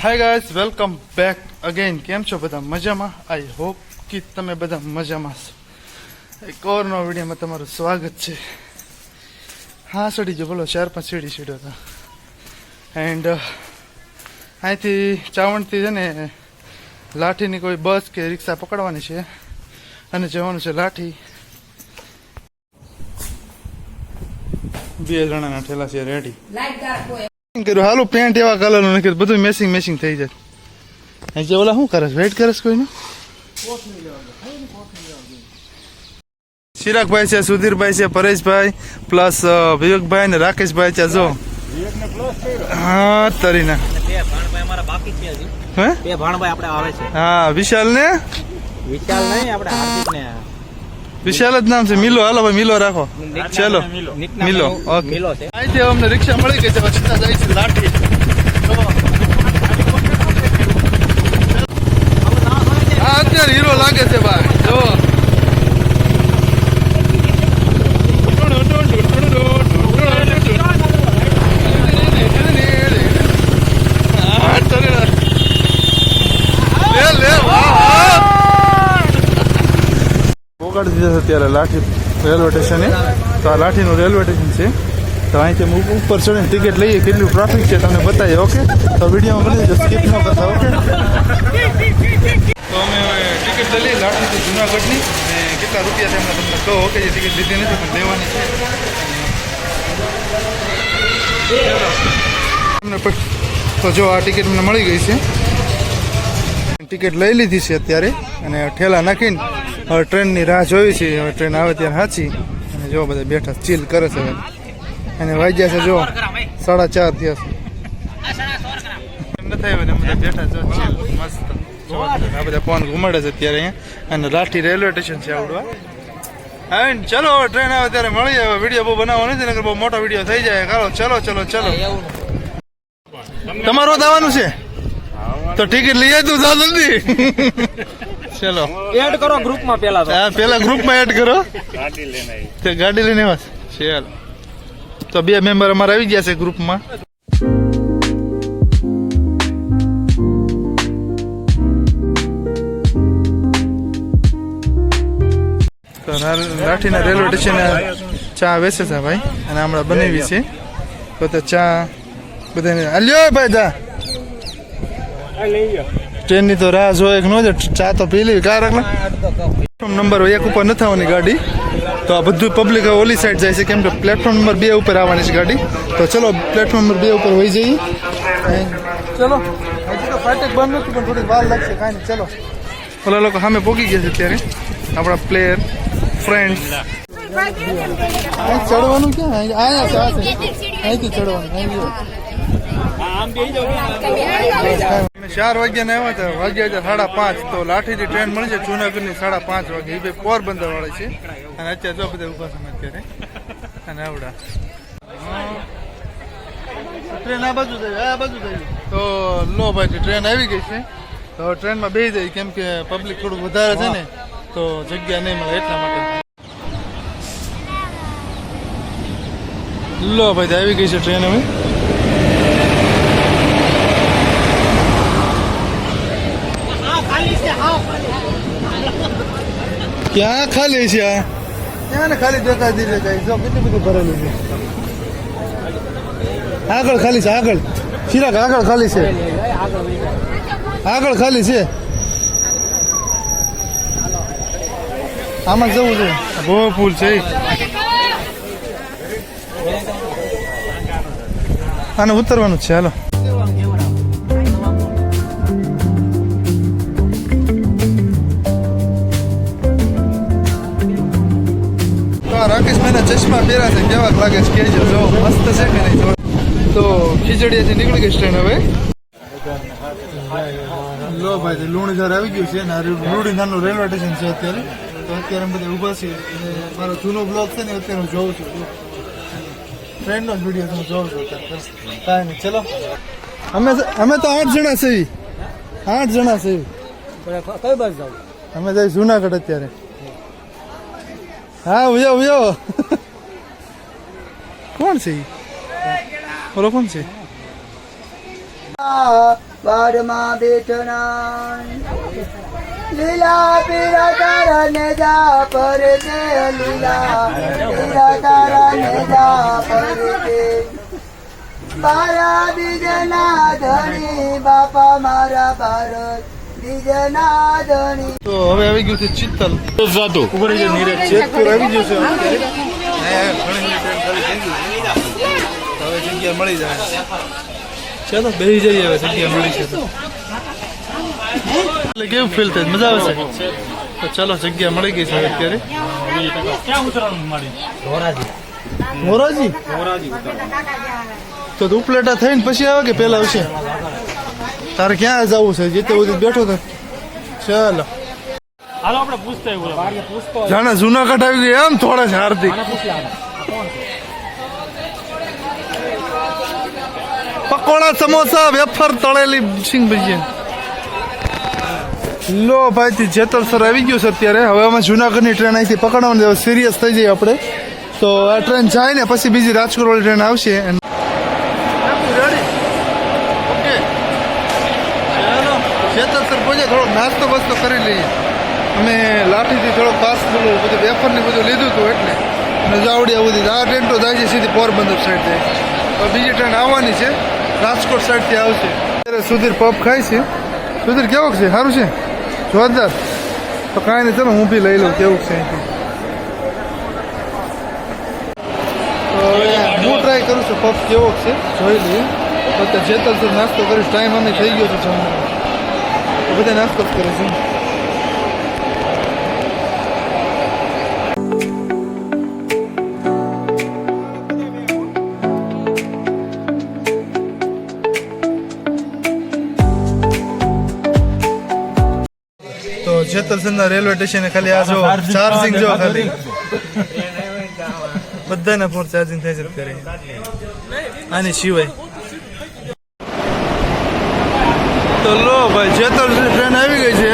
Hi guys welcome back again કેમ છો બધા? મજામાં? આઈ હોપ કે તમે બધા મજામાં છો. એક ઓરનો વિડીયોમાં તમારું સ્વાગત છે. હા, સડી જો બોલો, ચાર પાંચ સીડી સીડ્યો હતા એન્ડ અહીંથી ચાવણથી છે ને, લાઠીની કોઈ બસ કે રિક્ષા પકડવાની છે. અને જવાનું છે લાઠી. બે જણાના ઠેલા છે રેડી કર્યું. હાલું પેન્ટ એવા કલરનું નથી બધું મેસિંગ મેસિંગ થઈ જાય. અહીં ઓલા શું કરે વેઇટ કરે કોઈ કોઈનું? ચિરાગભાઈ છે સુધીરભાઈ છે પરેશભાઈ પ્લસ વિવેકભાઈ ને રાકેશભાઈ છે જો. હા તરીના. હા? વિશાલ ને વિશાલ નહીં આપણે હાર્દિક ને વિશાલ જ નામ છે. મિલો હાલો ભાઈ મિલો રાખો. ચલો. મિલો. ઓકે. મિલો છે. અહીંથી અમને રિક્ષા મળી ગઈ છે પછી જાય છે લાઠી. અત્યારે હીરો લાગે છે ભાઈ જો હા, ચાલે. લે, લે, વાહ, વાહ. પોગાડી દીધા છે અત્યારે લાઠી રેલવે સ્ટેશને. તો આ લાઠીનું રેલવે સ્ટેશન છે. તો અહીંથી ઉપર ચડીને ટિકિટ લઈએ, કેટલું ટ્રાફિક છે તમને બતાવીએ ઓકે તો વિડીયોમાં બની જશે સ્કીપ ન કરતા ઓકે તો અમે ટિકિટ લઈ લઈએ લાઠીથી જુનાગઢની. અને કેટલા રૂપિયા છે એમને તમને કહો ઓકે જે ટિકિટ લીધી નથી, પણ લેવાની છે. તો જો આ ટિકિટ મને મળી ગઈ છે. ટિકિટ લઈ લીધી છે અત્યારે, અને ઠેલા નાખીને હવે ટ્રેનની રાહ જોઈ છે. હવે ટ્રેન આવે ત્યારે સાચી અને જો બધા બેઠા ચીલ કરે છે અને વાગ્યા છે જો સાડા ચાર થયા છે નથી આવ્યો બેઠા જો ચીલ, મસ્ત. ફોન ઘુમાડે છે અત્યારે અહીંયા? અને લાઠી રેલવે સ્ટેશન છે આવડવા હા. ચલો ટ્રેન આવે ત્યારે હવે વીડિયો બહુ બનાવવાનો નથી, નકર બહુ મોટો વીડિયો થઈ જાય. ચાલો ચલો ચલો ચલો. તમારું દાવાનું છે? તો ટિકિટ લઈ જાય તું જા. જલ્દી ચલો. એડ કરો ગ્રુપમાં પેલા તો. હા પેલા ગ્રુપમાં એડ કરો. તે ગાડી લઈને આવ્યા ચલો. તો બે મેમ્બર અમારા આવી ગયા છે ગ્રુપમાં. તો રાઠીના રેલવે સ્ટેશન ચા વેચે છે ભાઈ અને હમણાં બનાવી છે. તો તો ચા બધાને આલ્યો ભાઈ જા. ટ્રેનની તો રાહ જોઈએ કે ન જોઈએ ચા તો પી લેવી. કાર રાખલા પ્લેટફોર્મ નંબર એક ઉપર નથી આવવાની ગાડી. તો આ બધું પબ્લિક ઓલી સાઈડ જાય છે કેમ કે પ્લેટફોર્મ નંબર બે ઉપર આવવાની છે ગાડી. તો ચલો પ્લેટફોર્મ નંબર બે ઉપર વહી જઈએ. અહીં ચલો. હજી તો ફાટક બંધ નથી પણ થોડીક વાર લાગશે કાંઈ નહીં. ચલો. ઓલા લોકો સામે પોગી ગયા છે અત્યારે. આપણા પ્લેયર ફ્રેન્ડ અહીં ચડવાનું ક્યાં? અહીં અહીંયા છે આ છે અહીંથી ચડવાનું. અહીં જો. અમે ચાર વાગ્યા ને આવ્યા હતા. વાગ્યા હતા સાડા પાંચ. તો લાઠીથી ટ્રેન મળી છે જુનાગઢની સાડા પાંચ વાગે. એ બે પોરબંદર વાળા છે. અને અત્યારે જો બધા ઊભા છે અત્યારે. અને આવડા. ટ્રેન આ બાજુ થઈ આ બાજુ થઈ તો લો ભાઈ ટ્રેન આવી ગઈ છે. તો ટ્રેનમાં બેસી જાય. કેમ કે પબ્લિક થોડું વધારે છે ને. તો જગ્યા નહીં મળે એટલા માટે. લો ભાઈ આવી ગઈ છે ટ્રેન હવે. ક્યાં ખાલી છે આ? ક્યાં ખાલી જોતા દીધે જો કેટલી બધું ભરેલું છે? આગળ ખાલી છે આગળ. ચિરાગ આગળ ખાલી છે. આગળ ખાલી છે. આમાં જવું છે બહુ પુલ છે. આને ઉતરવાનું છે હાલો. ચશ્મા છે કેવા લાગે છે કહેજો જો મસ્ત છે કે નહીં જો તો ખીચડીયાથી નીકળી ગઈ સ્ટેન્ડ હવે. લો ભાઈ લુણીધર આવી ગયું છે ને, આ નાનું રેલવે સ્ટેશન છે અત્યારે. તો અત્યારે અમે બધા ઊભા છીએ. મારો જૂનો બ્લોગ છે ને અત્યારે હું જોઉં છું. ટ્રેનનો જ વીડિયો હું જોઉં છું કાંઈ નહીં. ચલો. અમે અમે તો આઠ જણા છીએ. આઠ જણા છીએ. કઈ બાજુ જાવ અમે જઈ જુનાગઢ અત્યારે. હા, ઉયો ઉયો. કોણ છે? ઓલો કોણ છે? બારમાં બેઠના લીલા પીરા તારા ને જા પર તે લીલા. પીરા તારા ને જા પર દે મારા બીજના ધણી બાપા મારા ભારત. બીજના ધણી. તો હવે આવી ગયું છે ચિત્તલ. જાતું જેતપુર આવી ગયું છે. જગ્યા મળી જાય. ચાલો બેસી જઈએ હવે જગ્યા મળી છે તો. એટલે કેવું ફીલ થાય? મજા આવે છે? તો ચાલો જગ્યા મળી ગઈ છે અત્યારે. મોરાજી તો ઉપલેટા થઈને પછી આવે કે પેલા આવશે તારે ક્યાં જવું છે? જેતે સુધી બેઠો તો. ચાલો. હાલો આપણે પૂછતા જાણે જુનાગઢ આવી ગઈ એમ થોડા છે હાર્દિક. પકોડા સમોસા? વેફર તળેલી સિંગ ભજીયા. લો ભાઈ જેતલ સર આવી ગયું છે અત્યારે. હવે અમે જુનાગઢની ટ્રેન અહીંથી પકડવાની સિરિયસ થઈ જઈએ આપણે. તો આ ટ્રેન જાય ને, પછી બીજી રાજકોટ વાળી ટ્રેન આવશે નાસ્તો બસ્તો કરી લઈએ. અમે લાઠીથી થોડો પાસ થોડું બધું વેફર ને બધું લીધું હતું એટલે. અને જાવડિયા બધી આ ટ્રેન તો જાય છે સીધી પોરબંદર સાઈડ જાય બીજી ટ્રેન આવવાની છે. રાજકોટ સાઈડથી આવશે અત્યારે સુધીર પપ ખાય છે. સુધીર કેવોક છે? સારું છે? જોરદાર. તો કાંઈ નહીં, ચલો હું બી લઈ લઉં, કેવું છે અહીંથી? હું ટ્રાય કરું છું પપ કેવો છે? જોઈ લઈએ. અત્યારે જેતલ નાસ્તો કરીશ ટાઈમ અમે થઈ ગયો છે જમવાનો. બધા નાસ્તો જ કરે છે. જેતલસરના રેલવે સ્ટેશને ખાલી આ જો ચાર્જિંગ જો ખાલી. બધાને ફોન ચાર્જિંગ થઈ છે કરે. આની સિવાય. તો લો ભાઈ જેતલ ટ્રેન આવી ગઈ છે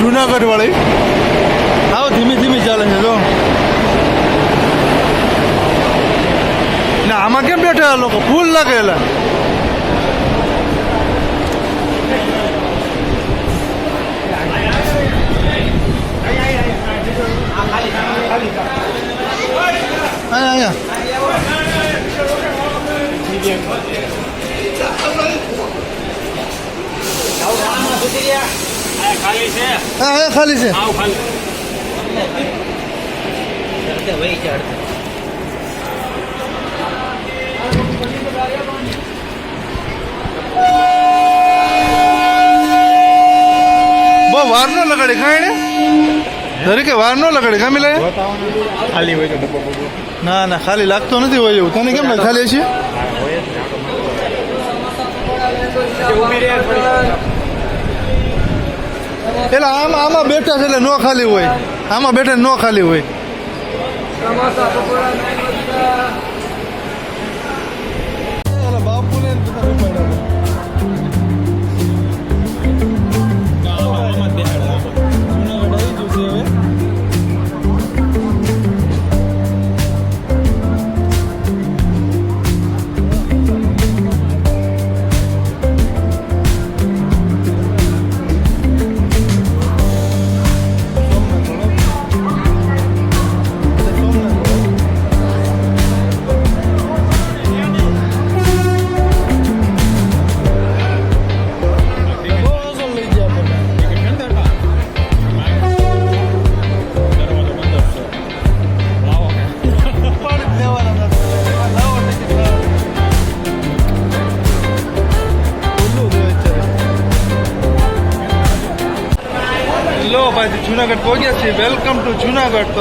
જુનાગઢ વાળી આવો ધીમી ધીમી ચાલે છે જો. ના આમાં કેમ બેઠા લોકો? ફૂલ લાગેલા અહીંયા અહીંયા ખાલી છે બહુ વાર નો લગાડી ખાઈ તરીકે વાર ન લગાડે ગમે લે ખાલી હોય ના ના ખાલી લાગતો નથી હોય એવું. તને કેમ લાગે? ખાલી છે એટલે આમાં આમાં બેઠા છે એટલે નો ખાલી હોય. આમાં બેઠા નો ખાલી હોય. જુનાગઢ પહોંચ્યા છીએ. Welcome to Junagadh. તો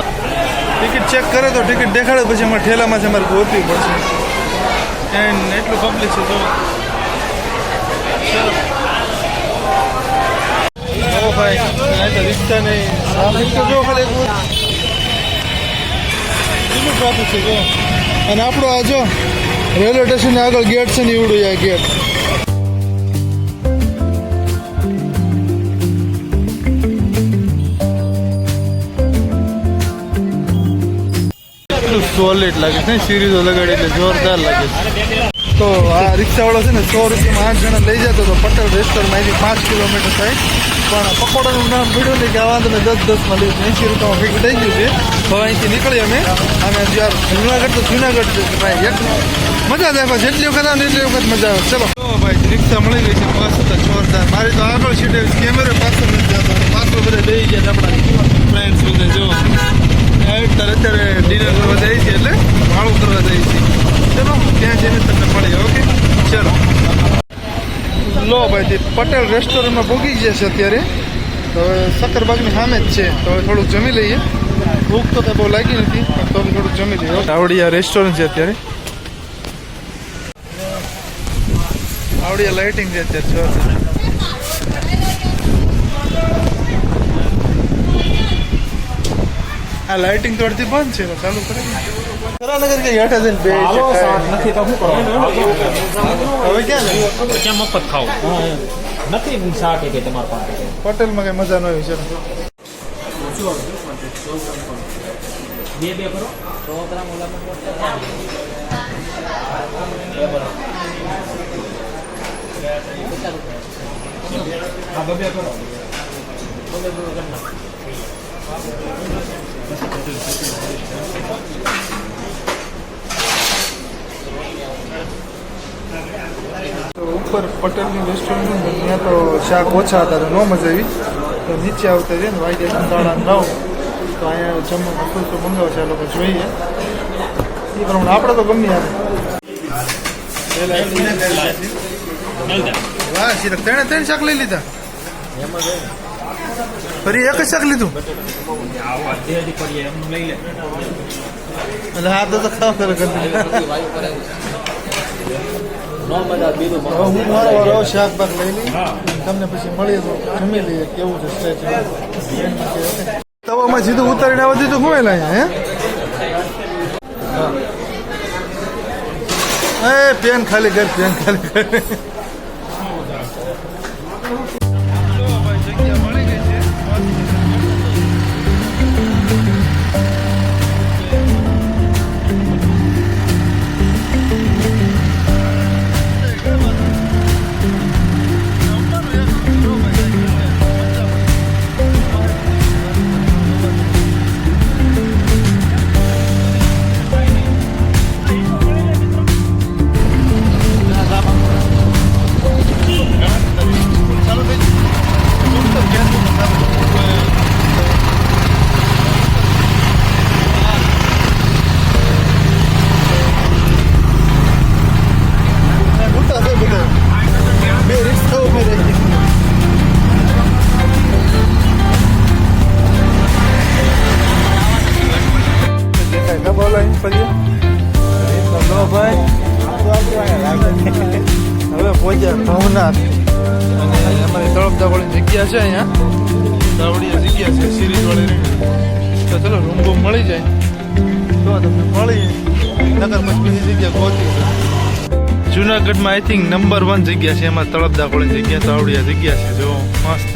ટિકિટ ચેક કરે તો ટિકિટ દેખાડે પછી અમારે ઠેલામાં છે અમારે ગોતવી પડશે. એન્ડ એટલું પબ્લિક છે તો ઓ ભાઈ રિક્ષા નહીં. જો ખાલી કેટલું ટ્રાફિક છે જો અને આપણો આ જો રેલવે સ્ટેશન આગળ ગેટ છે ને એવડું આ ગેટ સોલિડ લાગે છે સિરીઝો લગાડી એટલે જોરદાર લાગે છે. તો આ રિક્ષાવાળો છે ને સો રૂપિયામાં આઠ જણા લઈ જતો તો પટેલ રેસ્ટોરન્ટ અહીંથી પાંચ કિલોમીટર થાય પણ પકોડાનું નામ પડ્યું નહીં કે આ વાંધો દસ દસમાં લઈ એંસી રૂપિયામાં ભેગું થઈ ગયું છે. હવે અહીંથી નીકળી અમે. અને જ્યાં જુનાગઢ તો જુનાગઢ છે ભાઈ એક મજા આવે જેટલી વખત આવે એટલી વખત મજા આવે. ચલો. તો ભાઈ રિક્ષા મળી ગઈ છે મસ્ત જોરદાર. મારી તો આગળ સીટે કેમેરો પાછળ નથી જતો પાછળ બધા બેસી ગયા આપણા ફ્રેન્ડ્સ બધા જો. અત્યારે અત્યારે ડિનર કરવા જઈએ છીએ એટલે ભાડું કરવા જઈએ છીએ ચલો, ત્યાં જઈને તમને મળી ઓકે? ચલો. લો ભાઈ પટેલ રેસ્ટોરન્ટમાં ભોગી ગયા છે અત્યારે. તો હવે સક્કરબાગની સામે જ છે. તો હવે થોડુંક જમી લઈએ. ભૂખ તો બહુ લાગી નથી તો થોડુંક જમી લઈએ. આવડિયા રેસ્ટોરન્ટ છે અત્યારે. આવડિયા લાઇટિંગ છે અત્યારે આ લાઇટિંગ તો અડધી બંધ છે ચાલુ કરે ખરાનગર કે હેઠા જઈને બે નથી તો શું કરો? હવે ક્યાં ને ક્યાં મફત ખાવ? નથી શાક કે તમારા પાસે. હોટેલમાં કઈ મજા ન આવી છે બે બે કરો. સો ગ્રામ ઓલા હા બબે કરો. તો ઉપર પટેલની રેસ્ટોરન્ટ છે, ત્યાં તો શાક ઓછા હતા, તો ન મજા આવી. તો નીચે આવતા છે ને વાગે સાડા નવ તો અહીંયા જમવાનું તો શું મંગાવશે આ લોકો જોઈએ. એ પ્રમાણે આપણે તો ગમે આવે. વાહ સિરક તેણે ત્રણ શાક લઈ લીધા? ફરી એક શાક લીધું? એટલે હા તો ખાવ કરે હું મારો વારો શાક લઈ લઈ તમને પછી મળીએ તો જમી લઈએ. કેવું છે સ્ટેચ તવામાં સીધું ઉતારીને આવવા દીધું હું એલા અહીંયા, હે? એ, પેન ખાલી કર, પેન ખાલી કર. પહોંચ્યા ભવનાથ. અને અમારી તળપદા વાળી જગ્યા છે અહીંયા. દાવડિયા જગ્યા છે સિરીઝ વાળી તો ચલો, રૂમ બૂમ મળી જાય. તો તમને મળી. નગર મસ્ત જગ્યા પહોંચી જુનાગઢમાં આઈ થિંક નંબર વન જગ્યા છે એમાં તળપદા કોળની જગ્યા તાવડિયા જગ્યા છે. જો, મસ્ત.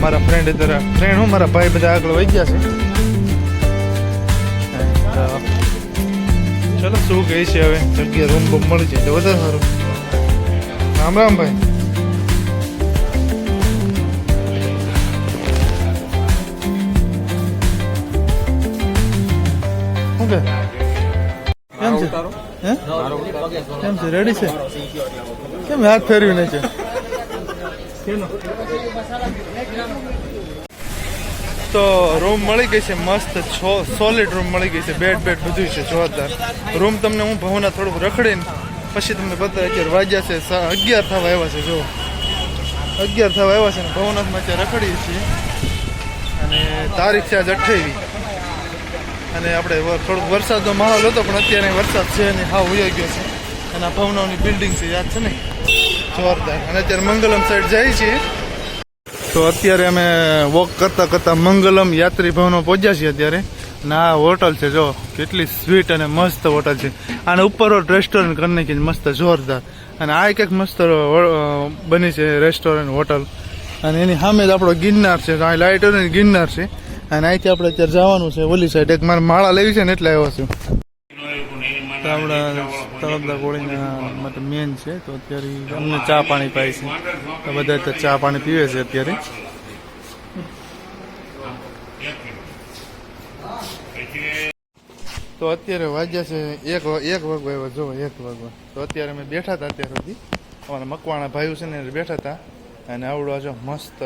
મારા ફ્રેન્ડ જરા ફ્રેન્ડ હું, મારા ભાઈ બધા આગળ વહી ગયા છે. ચલો, શું કહે છે હવે? જગ્યા રૂમ બૂમ મળી જાય તો વધારે સારું. રામ રામ ભાઈ. શું કે? કેમ છે? હે? કેમ છે? રેડી છે? કેમ હાથ ફેરવી નહીં છે તો રૂમ મળી ગઈ છે મસ્ત સોલિડ રૂમ મળી ગઈ છે બેડ બેડ બધું છે જોરદાર. રૂમ તમને હું ભવના થોડુંક રખડીને પછી તમને બતાવે અત્યારે વાગ્યા છે અગિયાર થવા આવ્યા છે જો અગિયાર થવા આવ્યા છે ને ભવનાથમાં અત્યારે રખડીએ છીએ. અને તારીખ છે આજ અઠ્ઠાવીસ અને આપણે થોડોક વરસાદનો માહોલ હતો, પણ અત્યારે વરસાદ છે નહીં, હાવ વયો ગયો છે. અને આ ભવનાની બિલ્ડિંગ છે, યાદ છે ને? જોરદાર. અને અત્યારે મંગલમ સાઈડ જઈએ છીએ. તો અત્યારે અમે વોક કરતા કરતા મંગલમ યાત્રી ભવનો પહોંચ્યા છીએ અત્યારે. આ હોટલ છે, જો. કેટલી સ્વીટ અને મસ્ત હોટલ છે. અને ઉપર રેસ્ટોરન્ટ કરી નાખી મસ્ત જોરદાર. અને આ એક મસ્ત બની છે રેસ્ટોરન્ટ હોટલ. અને એની સામે જ આપણો ગિરનાર છે. અહીં લાઇટ ગિરનાર છે. અને અહીંથી આપણે અત્યારે જવાનું છે ઓલી સાઈડ એક મારે માળા લેવી છે ને એટલે આવ્યો છું. આપણા તળપદા કોળીના માટે મેન છે. તો અત્યારે અમને ચા પાણી પાય છે. બધા ચા પાણી પીવે છે અત્યારે. તો અત્યારે વાગ્યા છે એક એક વાગવા એવા જો, એક વાગવા. તો અત્યારે અમે બેઠા હતા અત્યાર સુધી. અમારા મકવાણા ભાઈઓ છે ને બેઠા હતા. અને આવડો જો મસ્ત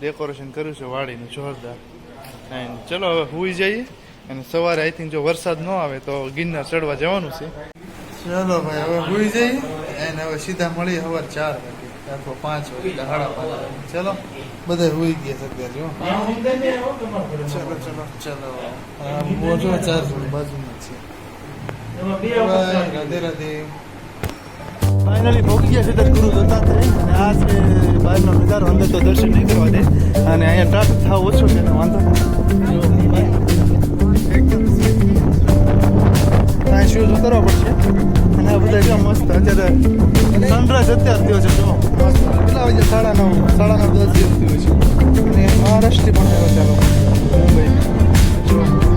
ડેકોરેશન કર્યું છે વાડીનું, જોરદાર. એન્ડ ચલો હવે હુઈ જઈએ. અને સવારે આઈ થિંક જો વરસાદ ન આવે તો ગિરનાર ચડવા જવાનું છે. ચલો ભાઈ, હવે હુઈ જઈએ. એને હવે સીધા મળીએ સવાર ચાર વાગે. અથવા પાંચ વાગે સાડા પાંચ ચલો. બધા હુઈ ગયા છે અત્યારે જો ચલો ચલો ચલો. મોટો ચાર્જ બાજુમાં છે. રાધે રાધે. ફાઇનલી ભોગી ગયા છે ગુરુ દત્તાત્રેય. અને આ છે બહારનો નજારો અંદર તો દર્શન નહીં કરવા દે. અને અહીંયા ટ્રાફિક થાવ ઓછો છે વાંધો નહીં આ શૂઝ કરવા પડશે. અને આ બધા જો મસ્ત અત્યારે સનરાઈઝ અત્યારે થયો છે, જો. કેટલા વાગે? સાડા નવ સાડા નવ દસ દિવસ થયો છે. અને મહારાષ્ટ્રથી પણ આવ્યો છે મુંબઈ. જો